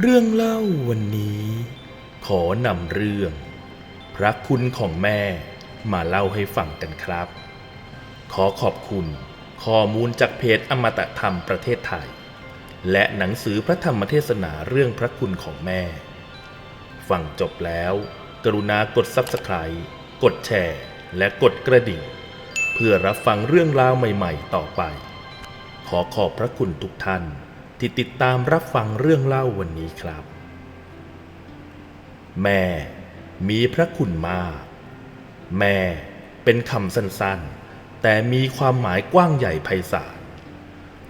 เรื่องเล่าวันนี้ ขอนำเรื่อง พระคุณของแม่มาเล่าให้ฟังกันครับ ขอขอบคุณข้อมูลจากเพจอมตะธรรมประเทศไทย และหนังสือพระธรรมเทศนาเรื่องพระคุณของแม่ ฟังจบแล้ว กรุณากด Subscribe กดแชร์ และกดกระดิ่ง เพื่อรับฟังเรื่องราวใหม่ ๆ ต่อไป ขอขอบพระคุณทุกท่าน ที่ติดตามรับฟังเรื่องเล่าวันนี้ครับ แม่มีพระคุณมาก แม่เป็นคำสั้นๆ แต่มีความหมายกว้างใหญ่ไพศาล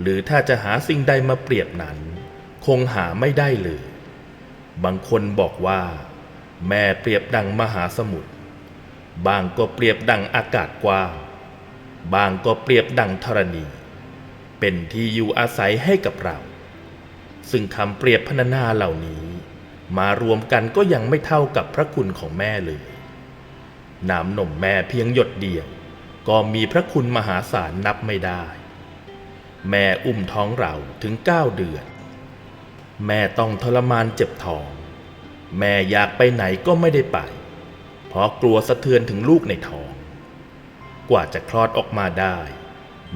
หรือถ้าจะหาสิ่งใดมาเปรียบนั้น คงหาไม่ได้เลย บางคนบอกว่า แม่เปรียบดังมหาสมุทร บางก็เปรียบดังอากาศกว้าง บางก็เปรียบดังธรณี เป็นที่อยู่อาศัยให้กับเรา ซึ่งคำเปรียบพรรณนาเหล่านี้ มารวมกันก็ยังไม่เท่ากับพระคุณของแม่เลย น้ำนมแม่เพียงหยดเดียว ก็มีพระคุณมหาศาลนับไม่ได้ แม่อุ้มท้องเราถึงเก้าเดือน แม่ต้องทรมานเจ็บท้อง แม่อยากไปไหนก็ไม่ได้ไป เพราะกลัวสะเทือนถึงลูกในท้อง กว่าจะคลอดออกมาได้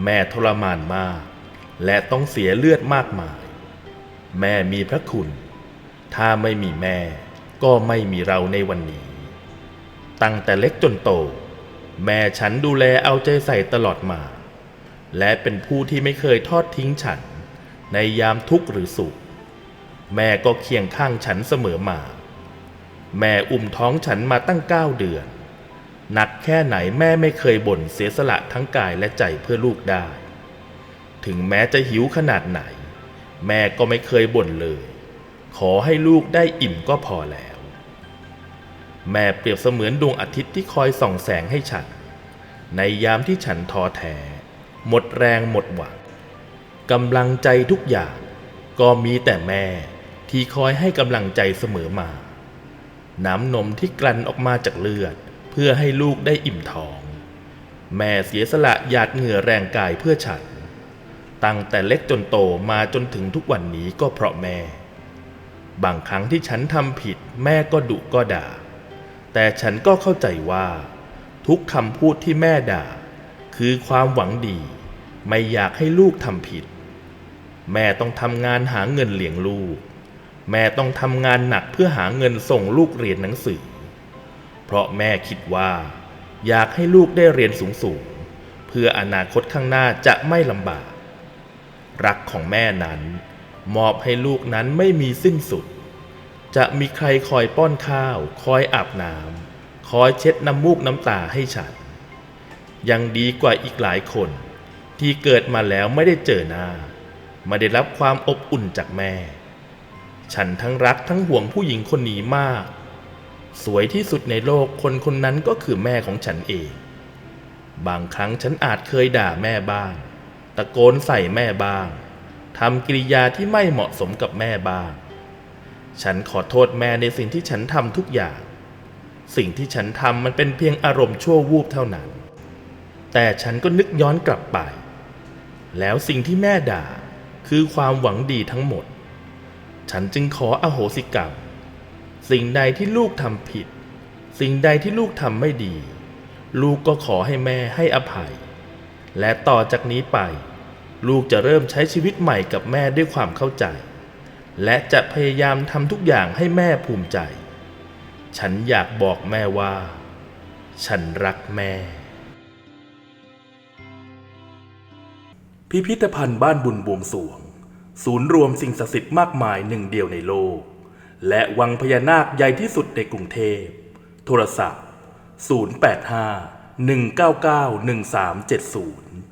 แม่ทรมานมาก และต้องเสียเลือดมากมาย แม่มีพระคุณ ถ้าไม่มีแม่ก็ไม่มีเราในวันนี้ ตั้งแต่เล็กจนโต แม่ฉันดูแลเอาใจใส่ตลอดมา และเป็นผู้ที่ไม่เคยทอดทิ้งฉัน ในยามทุกข์หรือสุข แม่ก็เคียงข้างฉันเสมอมา แม่อุ้มท้องฉันมาตั้งเก้าเดือน หนักแค่ไหนแม่ไม่เคยบ่นเสียสละทั้งกายและใจเพื่อลูกได้ ถึงแม้จะหิวขนาดไหน แม่ก็ไม่เคยบ่นเลย ขอให้ลูกได้อิ่มก็พอแล้ว แม่เปรียบเสมือนดวงอาทิตย์ที่คอยส่องแสงให้ฉัน ในยามที่ฉันท้อแท้ หมดแรงหมดหวังกำลังใจทุกอย่าง ก็มีแต่แม่ที่คอยให้กำลังใจเสมอมา น้ำนมที่กลั่นออกมาจากเลือด เพื่อให้ลูกได้อิ่มท้อง แม่เสียสละหยาดเหงื่อแรงกายเพื่อฉัน ตั้งแต่เล็กจนโตมาจนถึงทุกวันนี้ก็เพราะแม่ บางครั้งที่ฉันทำผิดแม่ก็ดุก็ด่า แต่ฉันก็เข้าใจว่า ทุกคำพูดที่แม่ด่า คือความหวังดี ไม่อยากให้ลูกทำผิด แม่ต้องทำงานหาเงินเลี้ยงลูก แม่ต้องทำงานหนักเพื่อหาเงินส่งลูกเรียนหนังสือ เพราะแม่คิดว่า อยากให้ลูกได้เรียนสูงๆเพื่ออนาคตข้างหน้าจะไม่ลำบาก รักของแม่นั้น มอบให้ลูกนั้นไม่มีสิ้นสุด จะมีใครคอยป้อนข้าว คอยอาบน้ำคอยเช็ดน้ำมูกน้ำตาให้ฉัน ยังดีกว่าอีกหลายคนที่เกิดมาแล้วไม่ได้เจอหน้า ไม่ได้รับความอบอุ่นจากแม่ ฉันทั้งรักทั้งห่วงผู้หญิงคนนี้มาก สวยที่สุดในโลกคนคนนั้นก็คือแม่ของฉันเอง บางครั้งฉันอาจเคยด่าแม่บ้าง ตะโกนใส่แม่บ้างทำกิริยาที่ไม่เหมาะสมกับแม่บ้าง ฉันขอโทษแม่ในสิ่งที่ฉันทำทุกอย่าง สิ่งที่ฉันทำมันเป็นเพียงอารมณ์ชั่ววูบเท่านั้น แต่ฉันก็นึกย้อนกลับไป แล้วสิ่งที่แม่ด่าคือความหวังดีทั้งหมด ฉันจึงขออโหสิกรรม สิ่งใดที่ลูกทำผิด สิ่งใดที่ลูกทำไม่ดี ลูกก็ขอให้แม่ให้อภัย และต่อจากนี้ไป ลูกจะเริ่มใช้ชีวิตใหม่กับแม่ด้วยความเข้าใจ และจะพยายามทำทุกอย่างให้แม่ภูมิใจ ฉันอยากบอกแม่ว่า ฉันรักแม่ พิพิธภัณฑ์บ้านบุญบวงสรวง ศูนย์รวมสิ่งศักดิ์สิทธิ์มากมายหนึ่งเดียวในโลก และวังพญานาคใหญ่ที่สุดในกรุงเทพ โทรศัพท์ 085 199 1370